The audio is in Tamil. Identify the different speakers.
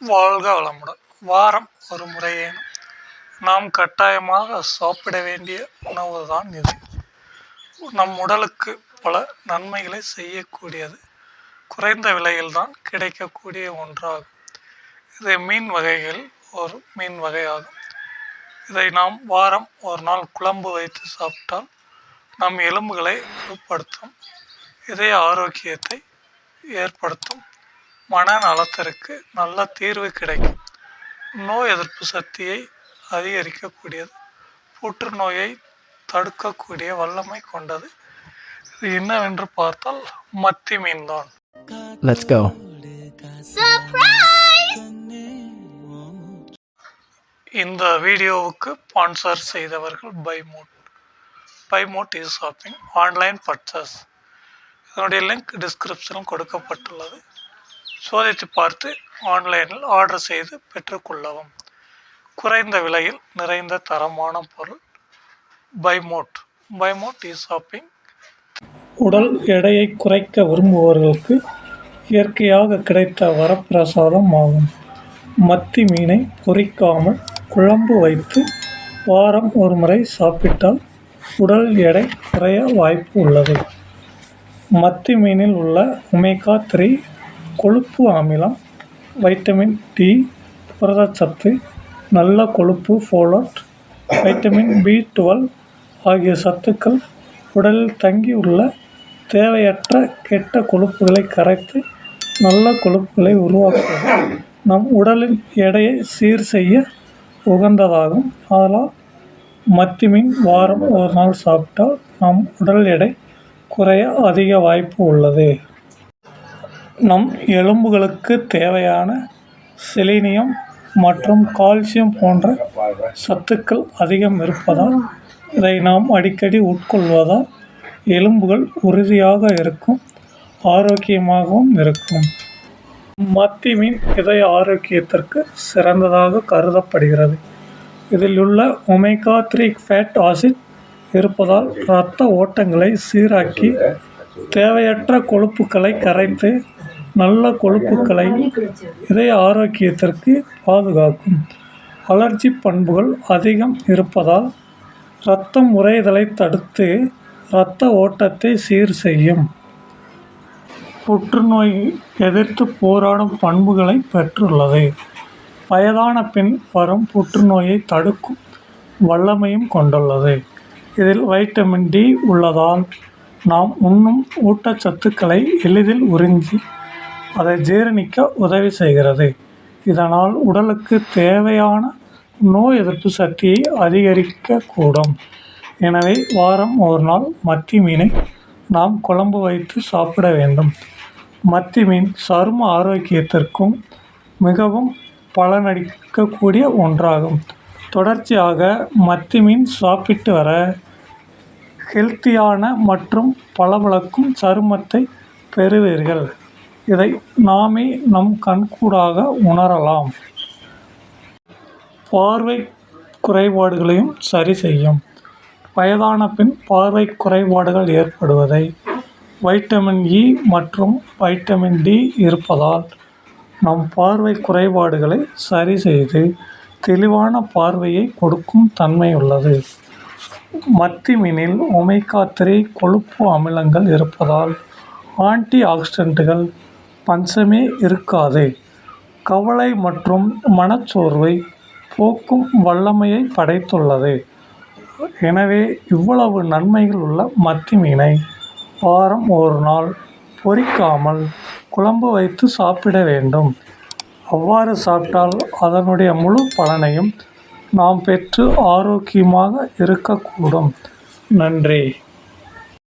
Speaker 1: வாழ்க வளமுடன். வாரம் ஒரு முறையேனும். நாம் கட்டாயமாக சாப்பிட வேண்டிய உணவு தான் இது. நம் உடலுக்கு பல நன்மைகளை செய்யக்கூடியது. குறைந்த விலையில் தான் கிடைக்கக்கூடிய ஒன்றாகும். இது மீன் வகைகள் ஒரு மீன் வகையாகும். இதை நாம் வாரம் ஒரு நாள் குழம்பு வைத்து சாப்பிட்டால் நம் எலும்புகளை வலுப்படுத்தும். இதய ஆரோக்கியத்தை ஏற்படுத்தும். மன நலத்திற்கு நல்ல தீர்வு கிடைக்கும். நோய் எதிர்ப்பு சக்தியை அதிகரிக்கக்கூடியது. புற்றுநோயை தடுக்கக்கூடிய வல்லமை கொண்டது. இது என்னவென்று பார்த்தால் மத்தி மீன்தான். இந்த வீடியோவுக்கு ஸ்பான்சர் செய்தவர்கள் பைமோட் பைமோட் இஸ் ஷாப்பிங் ஆன்லைன் பர்ச்சேஸ் இதனுடைய லிங்க் டிஸ்கிரிப்ஷனில் கொடுக்கப்பட்டுள்ளது. சோதித்து பார்த்து ஆன்லைனில் ஆர்டர் செய்து பெற்றுக்கொள்ளவும். குறைந்த விலையில் நிறைந்த தரமான பொருள் பைமோட். பைமோட் இ ஷாப்பிங். உடல் எடையை குறைக்க விரும்புபவர்களுக்கு இயற்கையாக கிடைத்த வரப்பிரசாதம் ஆகும். மத்தி மீனை பொறிக்காமல் குழம்பு வைத்து வாரம் ஒரு முறை சாப்பிட்டால் உடல் எடை குறைய வாய்ப்பு உள்ளது. மத்தி மீனில் உள்ள ஒமேகா த்ரீ கொழுப்பு அமிலம் வைட்டமின் டி புரதச்சத்து நல்ல கொழுப்பு ஃபோலட் வைட்டமின் பி டுவெல் ஆகிய சத்துக்கள் உடலில் தங்கியுள்ள தேவையற்ற கெட்ட கொழுப்புகளை கரைத்து நல்ல கொழுப்புகளை உருவாக்குவது நம் உடலின் எடையை சீர் செய்ய உகந்ததாகும். அதனால் மத்தி மீன் வாரம் ஒரு நாள் சாப்பிட்டால் நம் உடல் எடை குறைய அதிக வாய்ப்பு உள்ளது. நம் எலும்புகளுக்கு தேவையான செலினியம் மற்றும் கால்சியம் போன்ற சத்துக்கள் அதிகம் இருப்பதால் இதை நாம் அடிக்கடி உட்கொள்வதால் எலும்புகள் உறுதியாக இருக்கும் ஆரோக்கியமாகவும் இருக்கும். மத்தி மீன் இதய ஆரோக்கியத்திற்கு சிறந்ததாக கருதப்படுகிறது. இதில் உள்ள ஒமேகா த்ரீ ஃபேட் ஆசிட் இருப்பதால் இரத்த ஓட்டங்களை சீராக்கி தேவையற்ற கொழுப்புகளை கரைத்து நல்ல கொழுப்புக்களை இதய ஆரோக்கியத்திற்கு பாதுகாக்கும். அலர்ஜி பண்புகள் அதிகம் இருப்பதால் இரத்தம் உறைதலை தடுத்து இரத்த ஓட்டத்தை சீர் செய்யும். புற்றுநோய் எதிர்த்து போராடும் பண்புகளை பெற்றுள்ளது. வயதான பின் வரும் புற்றுநோயை தடுக்கும் வல்லமையும் கொண்டுள்ளது. இதில் வைட்டமின் டி உள்ளதால் நாம் உண்ணும் ஊட்டச்சத்துக்களை எளிதில் உறிஞ்சி அதை ஜீரணிக்க உதவி செய்கிறது. இதனால் உடலுக்கு தேவையான நோய் எதிர்ப்பு சக்தியை அதிகரிக்கக்கூடும். எனவே வாரம் ஒரு நாள் மத்தி மீனை நாம் குழம்பு வைத்து சாப்பிட வேண்டும். மத்தி மீன் சரும ஆரோக்கியத்திற்கும் மிகவும் பலனளிக்கக்கூடிய ஒன்றாகும். தொடர்ச்சியாக மத்தி மீன் சாப்பிட்டு வர ஹெல்த்தியான மற்றும் பளபளக்கும் சருமத்தை பெறுவீர்கள். இதை நாமே நம் கண்கூடாக உணரலாம். பார்வை குறைபாடுகளையும் சரி செய்யும். வயதான பின் பார்வை குறைபாடுகள் ஏற்படுவதை. வைட்டமின் இ மற்றும் வைட்டமின் டி இருப்பதால் நம் பார்வை குறைபாடுகளை சரி செய்து தெளிவான பார்வையை கொடுக்கும் தன்மை உள்ளது. மத்தி மீனில் ஒமேகா த்ரீ கொழுப்பு அமிலங்கள் இருப்பதால் ஆன்டி ஆக்சிடென்ட்டுகள் பஞ்சமே இருக்காது. கவலை மற்றும் மனச்சோர்வை போக்கும் வல்லமையை படைத்துள்ளது. எனவே இவ்வளவு நன்மைகள் உள்ள மத்தி மீனை வாரம் ஒரு நாள் பொரிக்காமல் குழம்பு வைத்து சாப்பிட வேண்டும். அவ்வாறு சாப்பிட்டால் அதனுடைய முழு பலனையும் நாம் பெற்று ஆரோக்கியமாக இருக்கக்கூடும். நன்றி.